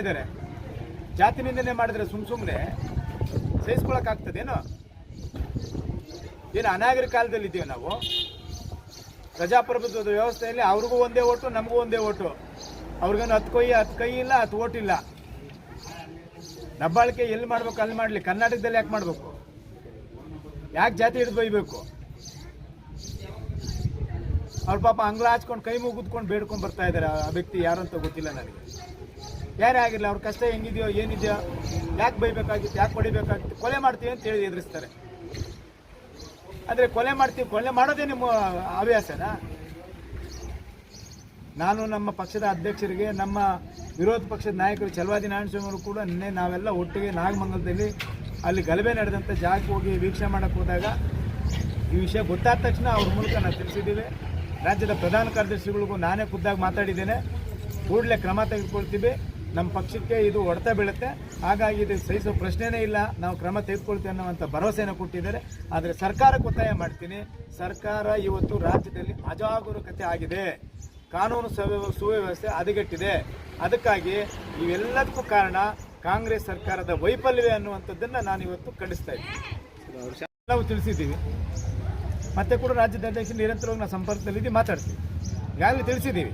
ಇದ್ದಾರೆ. ಜಾತಿ ನಿಂದನೆ ಮಾಡಿದ್ರೆ ಸುಮ್ ಸುಮ್ಮನೆ ಸಹಿಸ್ಕೊಳಕ್ ಆಗ್ತದೇನೋ? ಏನು ಅನಾಗರಿಕ ಕಾಲದಲ್ಲಿ ಇದ್ದೀವಿ ನಾವು? ಪ್ರಜಾಪ್ರಭುತ್ವದ ವ್ಯವಸ್ಥೆಯಲ್ಲಿ ಅವ್ರಿಗೂ ಒಂದೇ ಓಟು, ನಮಗೂ ಒಂದೇ ಓಟು. ಅವ್ರಿಗೇನು ಹತ್ತು ಕೈ ಹತ್ತು ಕೈ ಇಲ್ಲ, ಹತ್ತು ಓಟ್ ಇಲ್ಲ. ದಬ್ಬಾಳಿಕೆ ಎಲ್ಲಿ ಮಾಡ್ಬೇಕು, ಅಲ್ಲಿ ಮಾಡಲಿ. ಕರ್ನಾಟಕದಲ್ಲಿ ಯಾಕೆ ಮಾಡಬೇಕು? ಯಾಕೆ ಜಾತಿ ಹಿಡಿದು ಬೈಬೇಕು? ಅವ್ರ ಪಾಪ ಅಂಗ್ಲ ಹಚ್ಕೊಂಡು, ಕೈ ಮುಗಿದ್ಕೊಂಡು ಬೇಡ್ಕೊಂಡು ಬರ್ತಾ ಇದ್ದಾರೆ ಆ ವ್ಯಕ್ತಿ ಯಾರು ಅಂತ ಗೊತ್ತಿಲ್ಲ ನನಗೆ. ಯಾರೇ ಆಗಿರಲಿ, ಅವ್ರ ಕಷ್ಟ ಹೆಂಗಿದೆಯೋ, ಏನಿದೆಯೋ, ಯಾಕೆ ಬೈಬೇಕಾಗಿತ್ತು, ಯಾಕೆ ಹೊಡಿಬೇಕಾಗಿತ್ತು, ಕೊಲೆ ಮಾಡ್ತೀವಿ ಅಂತ ಹೇಳಿ ಎದುರಿಸ್ತಾರೆ. ಆದರೆ ಕೊಲೆ ಮಾಡ್ತೀವಿ, ಕೊಲೆ ಮಾಡೋದೇ ನಿಮ್ಮ ಹವ್ಯಾಸನಾ? ನಾನು ನಮ್ಮ ಪಕ್ಷದ ಅಧ್ಯಕ್ಷರಿಗೆ, ನಮ್ಮ ವಿರೋಧ ಪಕ್ಷದ ನಾಯಕರು ಚಲವಾದಿ ನಾರಾಯಣಸ್ವಾಮಿ ಕೂಡ ನಿನ್ನೆ ನಾವೆಲ್ಲ ಒಟ್ಟಿಗೆ ನಾಗಮಂಗಲದಲ್ಲಿ ಅಲ್ಲಿ ಗಲಭೆ ನಡೆದಂಥ ಜಾಗಕ್ಕೆ ಹೋಗಿ ವೀಕ್ಷಣೆ ಮಾಡೋಕ್ಕೆ ಹೋದಾಗ ಈ ವಿಷಯ ಗೊತ್ತಾದ ತಕ್ಷಣ ಅವ್ರ ಮೂಲಕ ನಾವು ತಿಳಿಸಿದ್ದೀವಿ. ರಾಜ್ಯದ ಪ್ರಧಾನ ಕಾರ್ಯದರ್ಶಿಗಳಿಗೂ ನಾನೇ ಖುದ್ದಾಗಿ ಮಾತಾಡಿದ್ದೇನೆ. ಕೂಡಲೇ ಕ್ರಮ ತೆಗೆದುಕೊಳ್ತೀವಿ. ನಮ್ಮ ಪಕ್ಷಕ್ಕೆ ಇದು ಹೊಡೆತ ಬೀಳುತ್ತೆ. ಹಾಗಾಗಿ ಇದು ಸಹಿಸೋ ಪ್ರಶ್ನೆನೇ ಇಲ್ಲ. ನಾವು ಕ್ರಮ ತೆಗೆದುಕೊಳ್ತೀವಿ ಅನ್ನುವಂಥ ಭರವಸೆಯನ್ನು ಕೊಟ್ಟಿದ್ದಾರೆ. ಆದರೆ ಸರ್ಕಾರಕ್ಕೆ ಒತ್ತಾಯ ಮಾಡ್ತೀನಿ. ಸರ್ಕಾರ ಇವತ್ತು ರಾಜ್ಯದಲ್ಲಿ ಅಜಾಗರೂಕತೆ ಆಗಿದೆ. ಕಾನೂನು ಸುವ್ಯವ- ಸುವ್ಯವಸ್ಥೆ ಹದಗೆಟ್ಟಿದೆ. ಅದಕ್ಕಾಗಿ ಇವೆಲ್ಲದಕ್ಕೂ ಕಾರಣ ಕಾಂಗ್ರೆಸ್ ಸರ್ಕಾರದ ವೈಫಲ್ಯವೇ ಅನ್ನುವಂಥದ್ದನ್ನು ನಾನು ಇವತ್ತು ಖಂಡಿಸ್ತಾ ಇದ್ದೀನಿ. ನಾವು ತಿಳಿಸಿದ್ದೀವಿ. ಮತ್ತೆ ಕೂಡ ರಾಜ್ಯದ ಅಧ್ಯಕ್ಷ ನಿರಂತರವಾಗಿ ನಾವು ಸಂಪರ್ಕದಲ್ಲಿದ್ದು ಮಾತಾಡ್ತೀವಿ. ಈಗಾಗಲೇ ತಿಳಿಸಿದ್ದೀವಿ.